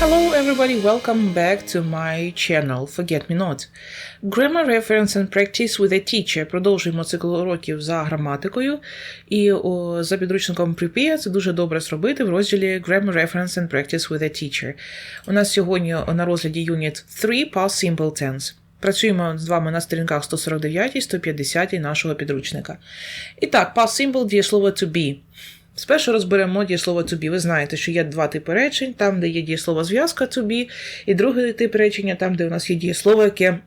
Hello everybody, welcome back to my channel Forget Me Not. Grammar Reference and Practice with a Teacher. Продовжуємо цикл уроків за граматикою. І о, за підручником Prepare це дуже добре зробити в розділі Grammar Reference and Practice with a Teacher. У нас сьогодні на розгляді Unit 3 Past Simple Tense. Працюємо з вами на сторінках 149 і 150 нашого підручника. І так, past simple дієслово to be. Спершу розберемо дієслово to. Ви знаєте, що є два типи речень, там, де є дієслово зв'язка to be, і другий тип речення, там, де у нас є дієслово, яке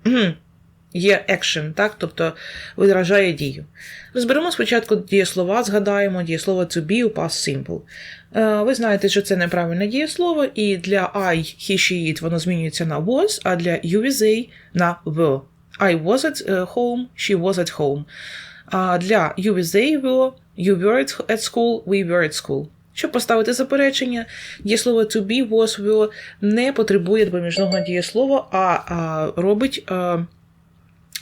є action, так? тобто виражає дію. Розберемо спочатку дієслова, згадаємо дієслово to be у past simple. Е, Ви знаєте, що це неправильне дієслово, і для I, he, she, it воно змінюється на was, а для you they на were. I was at е, home, she was at home. А для you were, you were at school, we were at school. Щоб поставити заперечення, дієслово to be, was, were не потребує допоміжного дієслова, а, а робить а,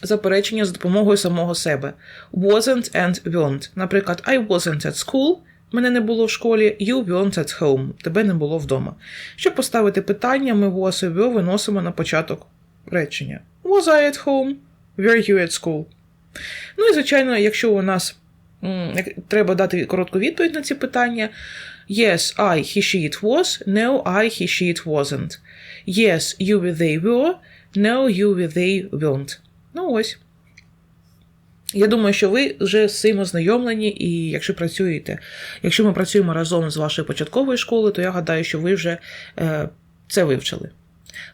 заперечення за допомогою самого себе. Wasn't and weren't. Наприклад, I wasn't at school, мене не було в школі, you weren't at home, тебе не було вдома. Щоб поставити питання, ми was і виносимо на початок речення. Was I at home? Were you at school? Ну і, звичайно, якщо у нас треба дати коротку відповідь на ці питання. Yes, I, he, she, it was. No, I, he, she, it wasn't. Yes, you, we, they were. No, you, we, they weren't. Ну ось. Я думаю, що ви вже з цим ознайомлені, і якщо працюєте, якщо ми працюємо разом з вашою початковою школою, то я гадаю, що ви вже е, це вивчили.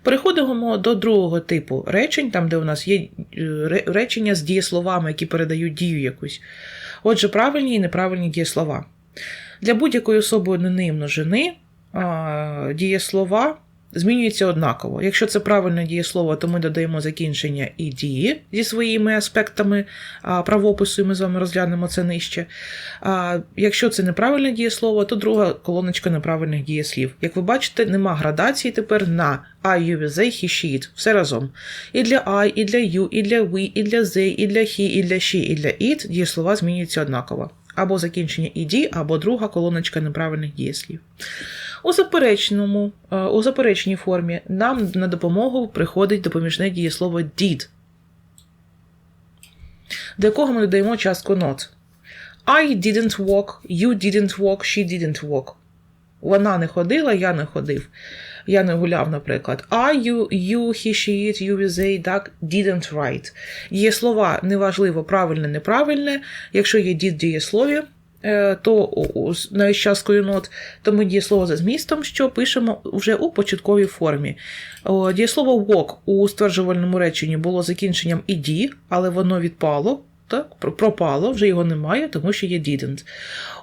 Переходимо до другого типу речень, там, де у нас є е, речення з дієсловами, які передають дію якусь. Отже, правильні і неправильні дієслова. Для будь-якої особи однини і множини дієслова змінюються однаково. Якщо це правильне дієслово, то ми додаємо закінчення і дії зі своїми аспектами правопису, і ми з вами розглянемо це нижче. А, якщо це неправильне дієслово, то друга колоночка неправильних дієслів. Як ви бачите, нема градації тепер на I, you, they, he, she, it. Все разом. І для I, і для you, і для we, і для they, і для he, і для she, і для it дієслова змінюються однаково. Або закінчення ed, або друга колоночка неправильних дієслів. У заперечному, е, у заперечній формі нам на допомогу приходить допоміжне дієслово did, до якого ми додаємо частку not. I didn't walk, you didn't walk, she didn't walk. Вона не ходила, я не ходив. Я не гуляв, наприклад. I, you, you, he, she, it, you, they, так, didn't write. Є слова неважливо, правильне, неправильне. Якщо є did дієслові, то навіть з часткою not, то ми дієслово за змістом, що пишемо вже у початковій формі. Дієслово walk у стверджувальному реченні було закінченням ed, але воно відпало. Так, пропало, вже його немає, тому що є didn't.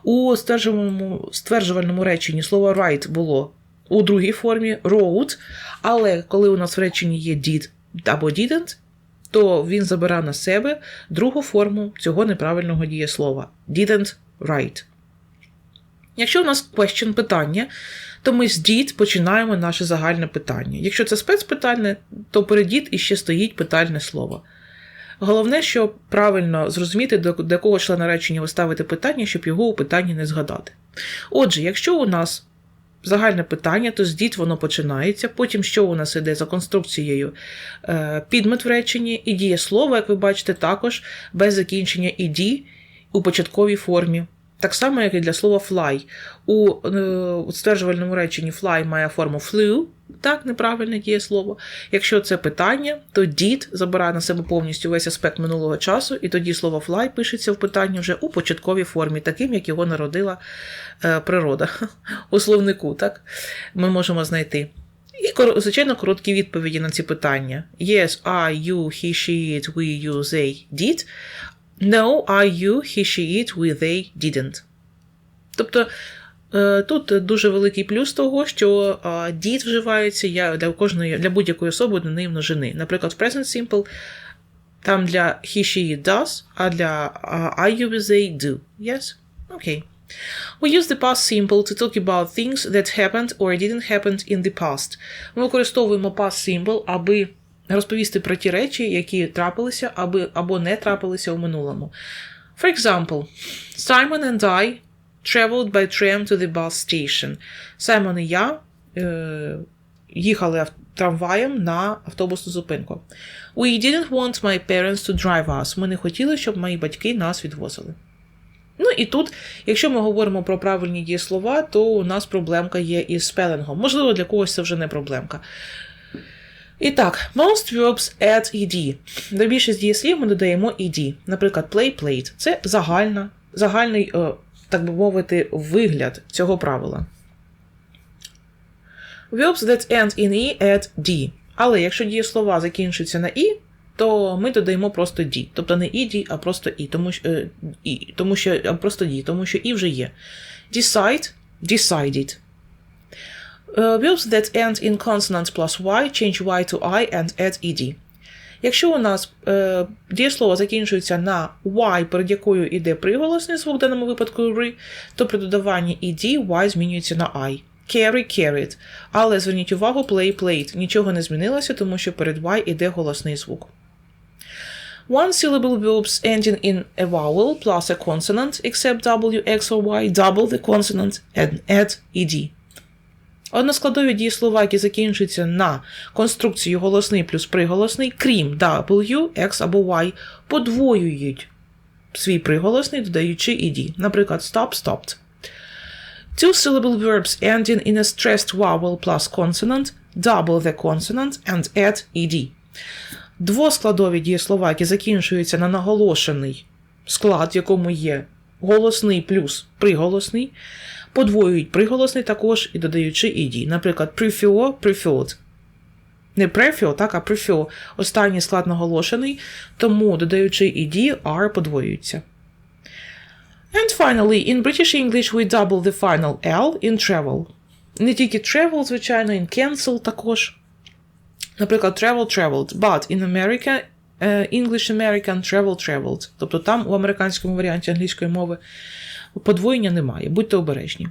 У стверджувальному, стверджувальному реченні слово right було у другій формі wrote, але коли у нас в реченні є did або didn't, то він забирає на себе другу форму цього неправильного дієслова didn't write. Якщо у нас question питання, то ми з did починаємо наше загальне питання. Якщо це спецпитальне, то перед did іще стоїть питальне слово. Головне, щоб правильно зрозуміти, до, якого члена речення ви ставите питання, щоб його у питанні не згадати. Отже, якщо у нас загальне питання, то з воно починається. Потім, що у нас іде за конструкцією е, підмет в реченні, і дієслово, як ви бачите, також без закінчення «ed» у початковій формі. Так само, як і для слова fly. У, е, стверджувальному реченні fly має форму flew, так, неправильне дієслово. Якщо це питання, то did забирає на себе повністю весь аспект минулого часу, і тоді слово fly пишеться в питанні вже у початковій формі, таким, як його народила е, природа. У словнику, так? Ми можемо знайти. І, звичайно, короткі відповіді на ці питання. Yes, I, you, he, she, it, we, you, they did. No, I, you, he, she, it, we, they didn't. Тобто е, тут дуже великий плюс того, що е, did вживається я- для кожної для будь-якої особи однини множини. Наприклад, в Present Simple там для he, she, it does, а для е, I, you, they do. Yes? Okay. We use the past simple to talk about things that happened or didn't happen in the past. Ми використовуємо past simple, аби розповісти про ті речі, які трапилися аби, або не трапилися у минулому. For example, Simon and I traveled by tram to the bus station. Саймон і я е, їхали трамваєм на автобусну зупинку. We didn't want my parents to drive us. Ми не хотіли, щоб мої батьки нас відвозили. Ну і тут, якщо ми говоримо про правильні дієслова, то у нас проблемка є із спелингом. Можливо, для когось це вже не проблемка. І так, most verbs add ed. До більшість дієслів ми додаємо ed. Наприклад, play, played. Це загальна, загальний, е, так би мовити, вигляд цього правила. Verbs that end in e add d. Але якщо дієслова закінчуються на і, то ми додаємо просто d. Тобто не ed, а просто і, тому, що- е, і, тому що а просто d, тому що і вже є. Decide, decided. Uh, verbs that end in consonant plus y change y to i and add ed. Якщо у нас е, дієслово закінчується на y, перед якою йде приголосний звук, в даному випадку ри, то при додаванні ed y змінюється на i. Carry, carried. Але зверніть увагу, play, played. Нічого не змінилося, тому що перед y іде голосний звук. One-syllable verbs ending in a vowel plus a consonant, except w, x or y, double the consonant and add ed. Односкладові дієслова, які закінчуються на конструкцію голосний плюс приголосний, крім W, X або Y, подвоюють свій приголосний, додаючи ed. Наприклад, stop, stopped. Two-syllable verbs ending in a stressed vowel plus consonant, double the consonant and add ed. Двоскладові дієслова, які закінчуються на наголошений склад, в якому є голосний плюс приголосний, подвоюють приголосний також і додаючи ed. Наприклад, prefer, preferred. Не prefer, так, а prefer. Останній склад наголошений, тому додаючи ed, r подвоюються. And finally, in British English we double the final L in travel. Не тільки travel, звичайно, in cancel також. Наприклад, travel traveled, but in America е, English American travel traveled. Тобто там у американському варіанті англійської мови подвоєння немає. Будьте обережні.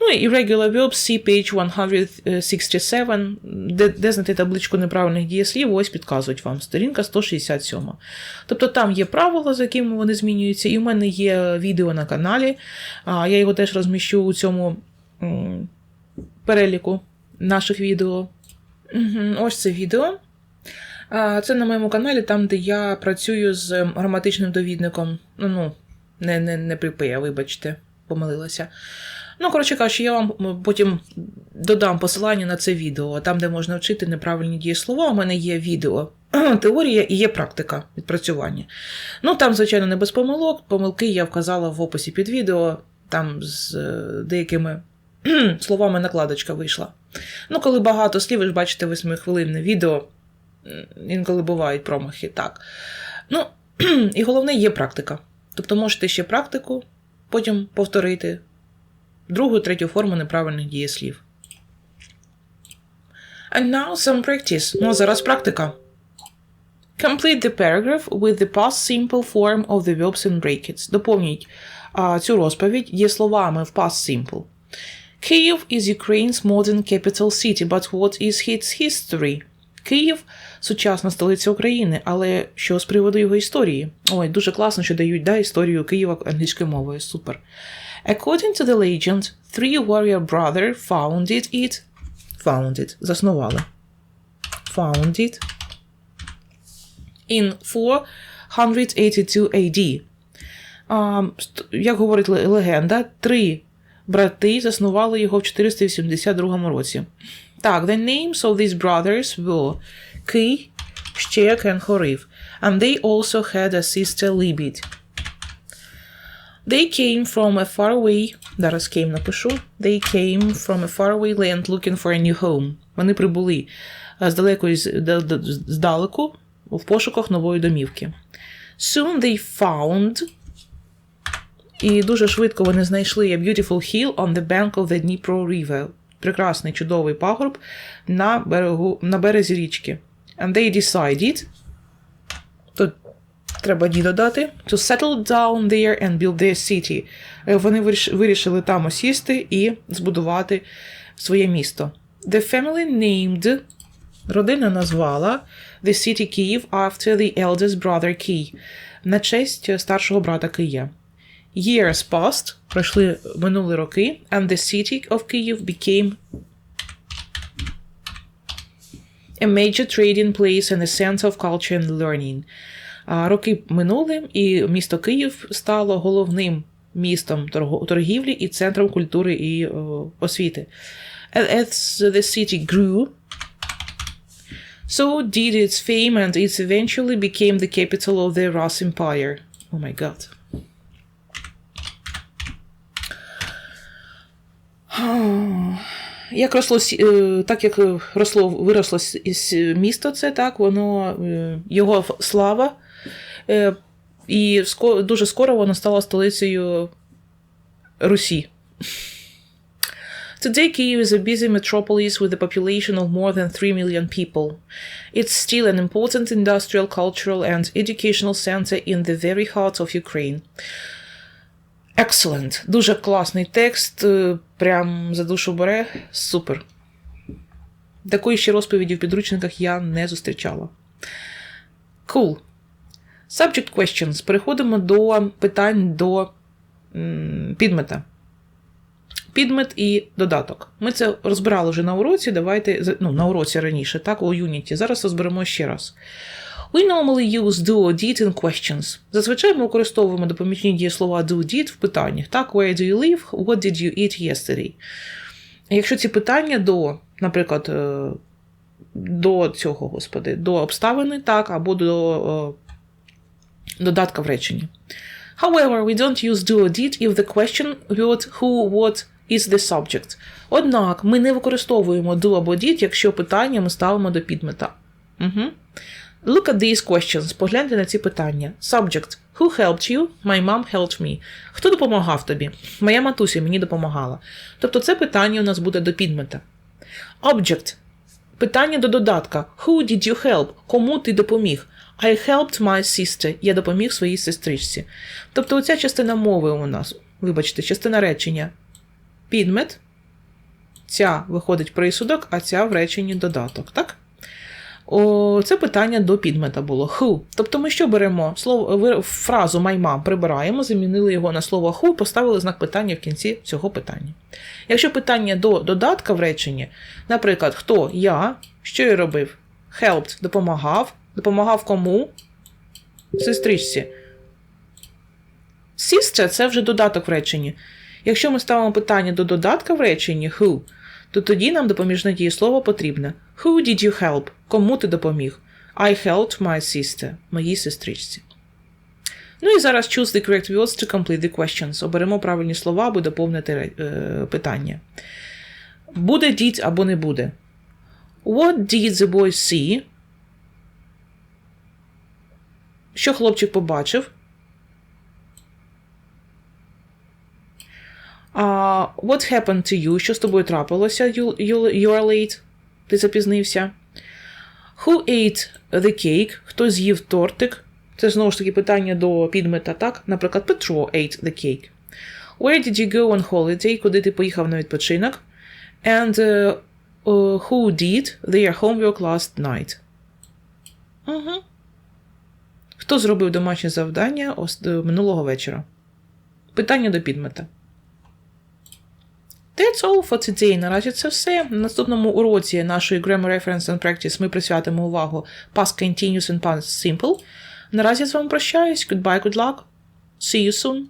Ну і regular verbs, see page 167, де, де знайти табличку неправильних дієслів, ось підказують вам. Сторінка 167. Тобто там є правила, за якими вони змінюються, і в мене є відео на каналі. Я його теж розміщу у цьому переліку наших відео. Ось це відео. Це на моєму каналі, там, де я працюю з граматичним довідником. Ну, ну не, не, не припия, вибачте, помилилася. Ну, коротше кажучи, я вам потім додам посилання на це відео, там, де можна вчити неправильні дієслова. У мене є відео, теорія і є практика відпрацювання. Ну, там, звичайно, не без помилок. Помилки я вказала в описі під відео, там з е, деякими словами накладочка вийшла. Ну, коли багато слів, ви ж бачите восьмихвилинне відео, інколи бувають промахи, так. Ну, і головне є практика. Тобто можете ще практику, потім повторити другу, третю форму неправильних дієслів. And now some practice. Ну, а зараз практика. Complete the paragraph with the past simple form of the verbs in brackets. Доповніть а, цю розповідь дієсловами в past simple. Kyiv is Ukraine's modern capital city, but what is its history? Київ сучасна столиця України, але що з приводу його історії? Ой, дуже класно, що дають да, історію Києва англійською мовою. Супер. According to the legend, three warrior brothers founded it. Founded. Заснували. Founded in 482 AD. Ст- як говорить легенда, три брати заснували його в 482 році. Так, the names of these brothers were Ки, Щек and Хорив, and they also had a sister Libid. They came from a faraway, зараз came напишу, they came from a faraway land looking for a new home. Вони прибули е, з далекої з- д- д- здалеку в пошуках нової домівки. Soon they found і дуже швидко вони знайшли a beautiful hill on the bank of the Dnipro River. Прекрасний чудовий пагорб на, берегу, на березі річки. And they decided, тут треба ді додати, to settle down there and build their city. Е, Вони вирішили там осісти і збудувати своє місто. The family named, родина назвала the city Kyiv after the eldest brother Key, на честь старшого брата Кия. Years passed, пройшли минули роки, and the city of Kyiv became a major trading place and a center of culture and learning. А роки минули, і місто Київ стало головним містом торго- торгівлі і центром культури і е, освіти. And As the city grew, so did its fame and it eventually became the capital of the Rus Empire. Oh my god. Як росло е, так як е, росло виросло із місто, це так, воно е, його слава, е, і дуже скоро воно стало столицею Русі. Today, Kyiv is a busy metropolis with a population of more than 3 million people. It's still an important industrial, cultural, and educational center in the very heart of Ukraine. Excellent. Дуже класний текст. е, Прям за душу бере. Супер. Такої ще розповіді в підручниках я не зустрічала. Cool. Subject questions. Переходимо до питань до підмета. Підмет і додаток. Ми це розбирали вже на уроці. Давайте ну, на уроці раніше, так, у Unity. Зараз розберемо ще раз. We normally use do or did in questions. Зазвичай ми використовуємо допоміжні дієслова do did в питаннях. Так, where do you live? What did you eat yesterday? Якщо ці питання до, наприклад, е, до цього, господи, до обставини, так, або до е, додатка в реченні. However, we don't use do or did if the question word who, what is the subject. Однак ми не використовуємо do або did, якщо питання ми ставимо до підмета. Угу. Look at these questions. Погляньте на ці питання. Subject. Who helped you? My mom helped me. Хто допомагав тобі? Моя матуся мені допомагала. Тобто це питання у нас буде до підмета. Object. Питання до додатка. Who did you help? Кому ти допоміг? I helped my sister. Я допоміг своїй сестричці. Тобто оця частина мови у нас, вибачте, частина речення. Підмет. Ця виходить присудок, а ця в реченні додаток, так? О, це питання до підмета було. Who. Тобто ми що беремо? Слово, фразу mom прибираємо, замінили його на слово who, поставили знак питання в кінці цього питання. Якщо питання до додатка в реченні, наприклад, хто я, що я робив? Helped допомагав. Допомагав кому? Сестричці. Sister – це вже додаток в реченні. Якщо ми ставимо питання до додатка в реченні who, то тоді нам допоміжне дієслово потрібне. Who did you help? Кому ти допоміг? I helped my sister. Моїй сестричці. Ну і зараз choose the correct words to complete the questions. Оберемо правильні слова, аби доповнити е, питання. Буде did або не буде. What did the boy see? Що хлопчик побачив? А, what happened to you? Що з тобою трапилося? You, you, you are late. Ти запізнився. Who ate the cake? Хто з'їв тортик? Це знову ж таки питання до підмета, так? Наприклад, Петро ate the cake. Where did you go on holiday? Куди ти поїхав на відпочинок? And uh, uh, who did their homework last night? Угу. Хто зробив домашнє завдання е, минулого вечора? Питання до підмета. That's all for today. Наразі це все. На наступному уроці нашої Grammar Reference and Practice ми присвятимо увагу Past Continuous and Past Simple. Наразі я з вами прощаюсь. Goodbye, good luck. See you soon.